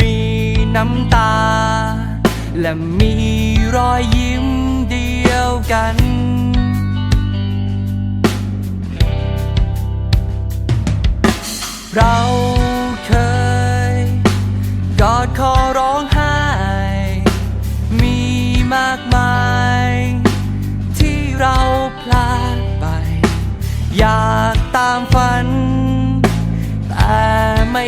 มีน้ำตา และมีรอยยิ้มเดียวกัน เราเคยกอดคอร้องไห้ มีมากมาย ที่เราพลาดไป อยากตามฝัน แต่ไม่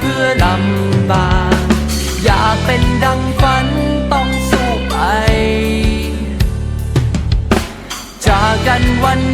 เพื่อลำบากอยากเป็นดังฝันต้องสู้ไป จากกันวัน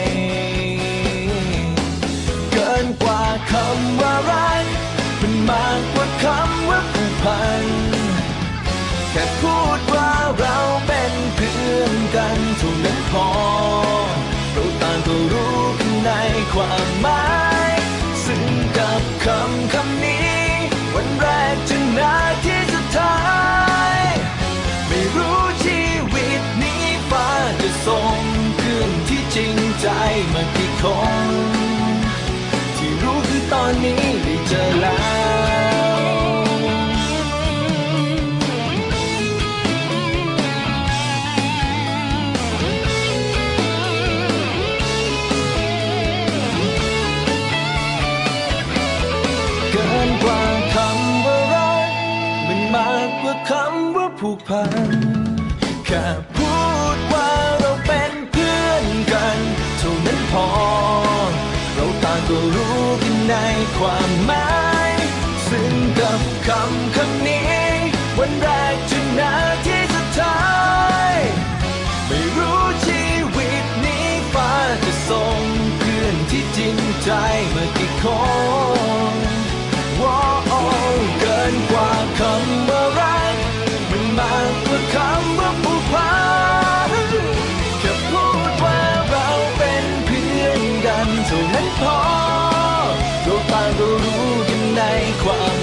มากกว่าคำว่าผูกพัน แค่พูดว่าเราเป็นเพื่อนกันเท่านั้นพอ เราต่างก็รู้กันในความหมายซึ่งกับคำคำนี้ วันแรกจนนาทีสุดท้าย ไม่รู้ชีวิตนี้ฟ้าจะส่งเพื่อนที่จริงใจ ก็รู้กันในความหมาย ซึ่งกับคำคำนี้ วันแรกจนนาทีสุดท้าย ไม่รู้ชีวิตนี้ฟ้าจะส่งเพื่อนที่จริงใจมากี่คนว้าวเกินกว่าคำว่ารักมันมากกว่าคำว่าผูกพันแค่พูดว่าเราเป็นเพื่อนกันเท่านั้นพอ ความ